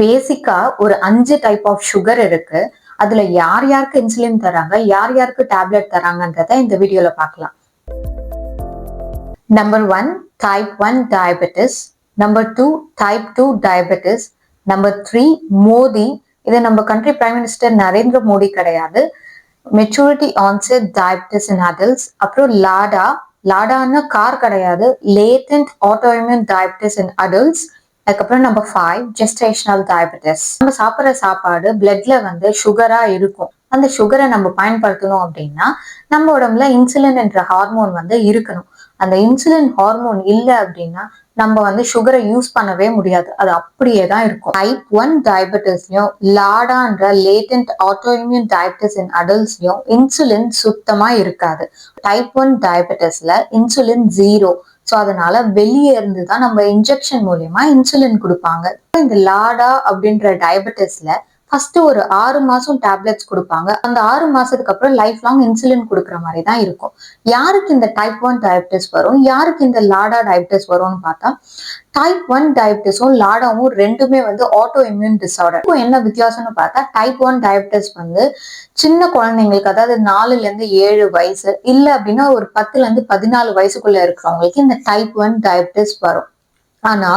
பேசிக்கா ஒரு அஞ்சு டைப் ஆஃப் சுகர் இருக்கு. அதுல யார் யாருக்கு இன்சுலின் தராங்க யார் யாருக்கு டேப்லெட் தராங்கன்றத இந்த வீடியோல பார்க்கலாம். Number one type one diabetes number two type two diabetes number three MODY இது நம்ம country prime minister Narendra Modi கிடையாது. Maturity onset diabetes in adults அப்புறம் லாடா. லாடான்னு கார் கிடையாது. Latent autoimmune diabetes in adults அதுக்கப்புறம் நம்பர் ஃபைவ் ஜெஸ்டேஷனல் டயபெட்டிஸ் நம்ம சாப்பிட்ற சாப்பாடு பிளட்ல வந்து சுகரா இருக்கும். அந்த சுகரை நம்ம பயன்படுத்தணும் அப்படின்னா நம்ம உடம்புல இன்சுலின் என்ற ஹார்மோன் வந்து இருக்கணும். அந்த இன்சுலின் ஹார்மோன் இல்லை அப்படின்னா நம்ம வந்து சுகரை யூஸ் பண்ணவே முடியாது. அது அப்படியே தான் இருக்கும். டைப் ஒன் டயபெட்டிஸ்லயும் லாடான்ற லேட்டன்ட் ஆட்டோஇம்யூன் டயபெட்டிஸ் இன் அடல்ட்ஸ்லயும் இன்சுலின் சுத்தமா இருக்காது. டைப் ஒன் டயபெட்டிஸ்ல இன்சுலின் ஜீரோ ஸோ அதனால வெளியே இருந்து தான் நம்ம இன்ஜெக்ஷன் மூலியமா இன்சுலின் கொடுப்பாங்க. இந்த லாடா அப்படின்ற டயபெட்டிஸ்ல ஃபர்ஸ்ட் ஒரு ஆறு மாசம் டேப்லெட்ஸ் கொடுப்பாங்க. அந்த ஆறு மாசத்துக்கு அப்புறம் லைஃப் லாங் இன்சுலின் கொடுக்குற மாதிரி தான் இருக்கும். யாருக்கு இந்த டைப் ஒன் டயபிட்டிஸ் வரும்? யாருக்கு இந்த லாடா டயபிட்டிஸ் வரும்னு பார்த்தா டைப் ஒன் டயபிட்டிஸும் லாடாவும் ரெண்டுமே வந்து ஆட்டோ இம்யூன் டிசார்டர் என்ன வித்தியாசம்னு பார்த்தா டைப் ஒன் டயபிட்டிஸ் வந்து சின்ன குழந்தைங்களுக்கு அதாவது நாலுல இருந்து ஏழு வயசு இல்ல அப்படின்னா ஒரு பத்துல இருந்து பதினாலு வயசுக்குள்ள இருக்கிறவங்களுக்கு இந்த டைப் ஒன் டயபிட்டிஸ் வரும். ஆனா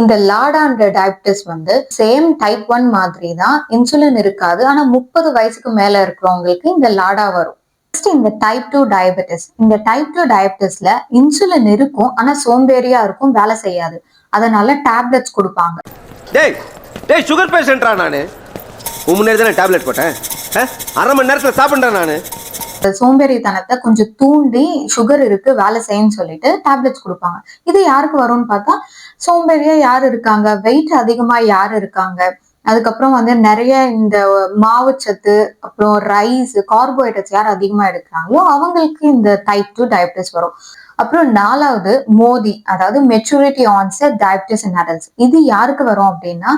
இந்த லாடான்ற டயபிட்டிஸ் வந்து சேம் டைப் ஒன் மாதிரி தான் இன்சுலின் இருக்காது. ஆனா முப்பது வயசுக்கு மேல இருக்கிறவங்களுக்கு இந்த லாடா வரும். Next இந்த டைப் டூ டயபெட்டிஸ் இந்த டைப் டூ டயபெட்டிஸ்ல இன்சுலின் இருக்கும் ஆனா சோம்பேறியா இருக்கும் வேலை செய்யாது. அதனால டேப்லெட்ஸ் கொடுப்பாங்க. டேய் டேய் சுகர் பேஷண்டா நானு? உன் முன்னாடி தானே டேப்லெட் போட்டேன்? அரை மணி நேரத்தில் சாப்பிட்றேன் நான். சோம்பேறித்தனத்தை கொஞ்சம் தூண்டி சுகர் இருக்கு வேலை செய்யுன்னு சொல்லிட்டு டேப்லெட்ஸ் கொடுப்பாங்க. இது யாருக்கு வரும்னு பார்த்தா சோம்பேறியா யார் இருக்காங்க? வெயிட் அதிகமா யார் இருக்காங்க? அதுக்கப்புறம் வந்து நிறைய இந்த மாவுச்சத்து அப்புறம் ரைஸ் கார்போஹைட்ரேட்ஸ் யார் அதிகமா எடுக்கிறாங்களோ அவங்களுக்கு இந்த டைப் டூ டயபிட்டிஸ் வரும். அப்புறம் நாலாவது மோதி அதாவது maturity onset diabetes in adults இது யாருக்கு வரும் அப்படின்னா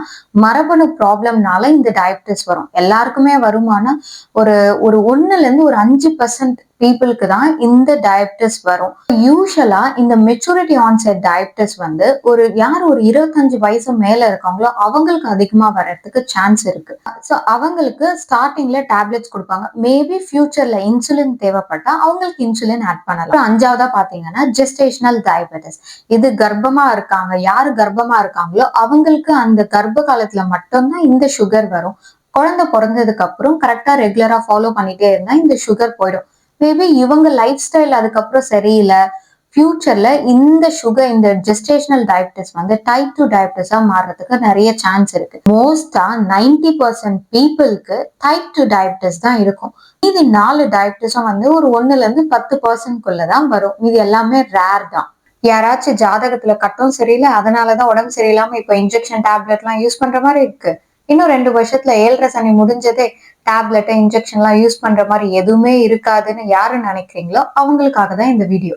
மரபணு ப்ராப்ளம்னால இந்த டயபிட்டிஸ் வரும். எல்லாருக்குமே வருமானா ஒரு ஒரு ஒன்னுல இருந்து ஒரு அஞ்சு பர்சன்ட் பீப்புளுக்கு தான் இந்த டயபிட்டிஸ் வரும். யூஸ்வலா இந்த மெச்சூரிட்டி ஆன்செட் டயபிட்டிஸ் வந்து ஒரு யார் ஒரு இருபத்தஞ்சு வயசு மேல இருக்காங்களோ அவங்களுக்கு அதிகமா வர்றதுக்கு சான்ஸ் இருக்கு. ஸோ அவங்களுக்கு ஸ்டார்டிங்ல டேப்லெட்ஸ் கொடுப்பாங்க. மேபி ஃபியூச்சர்ல இன்சுலின் தேவைப்பட்டா அவங்களுக்கு இன்சுலின் ஆட் பண்ணலாம். அஞ்சாவதா பாத்தீங்கன்னா ஜெஸ்டேஷனல் டயபெட்டிஸ் இது கர்ப்பமா இருக்காங்க யாரு கர்ப்பமா இருக்காங்களோ அவங்களுக்கு அந்த கர்ப்ப காலத்துல மட்டும்தான் இந்த சுகர் வரும். குழந்தை பிறந்ததுக்கு அப்புறம் கரெக்டா ரெகுலரா ஃபாலோ பண்ணிட்டே இருந்தா இந்த சுகர் போயிடும். மேபி இவங்க லைஃப் ஸ்டைல் அதுக்கப்புறம் சரியில்லை. ஃபியூச்சர்ல இந்த சுகர் இந்த ஜெஸ்டேஷனல் டயபிட்டிஸ் வந்து டைப் டூ டயபிட்டிஸா மாறுறதுக்கு நிறைய சான்ஸ் இருக்கு. மோஸ்டா நைன்டி பர்சன்ட் பீப்புளுக்கு டைப் டூ டயபிட்டிஸ் தான் இருக்கும். இது நாலு டயபிட்டிஸும் வந்து ஒரு ஒண்ணுல இருந்து பத்து பர்சன்ட்குள்ள தான் வரும். இது எல்லாமே ரேர் தான். யாராச்சும் ஜாதகத்துல கட்டும் சரியில்லை அதனாலதான் உடம்பு சரியில்லாம இப்ப இன்ஜெக்ஷன் டேப்லெட் எல்லாம் யூஸ் பண்ற மாதிரி இருக்கு. இன்னும் ரெண்டு வருஷத்துல ஏழரை சனி முடிஞ்சதே டேப்லெட் இன்ஜெக்ஷன் எல்லாம் யூஸ் பண்ற மாதிரி எதுவுமே இருக்காதுன்னு யாரு நினைக்கிறீங்களோ அவங்களுக்காக தான் இந்த வீடியோ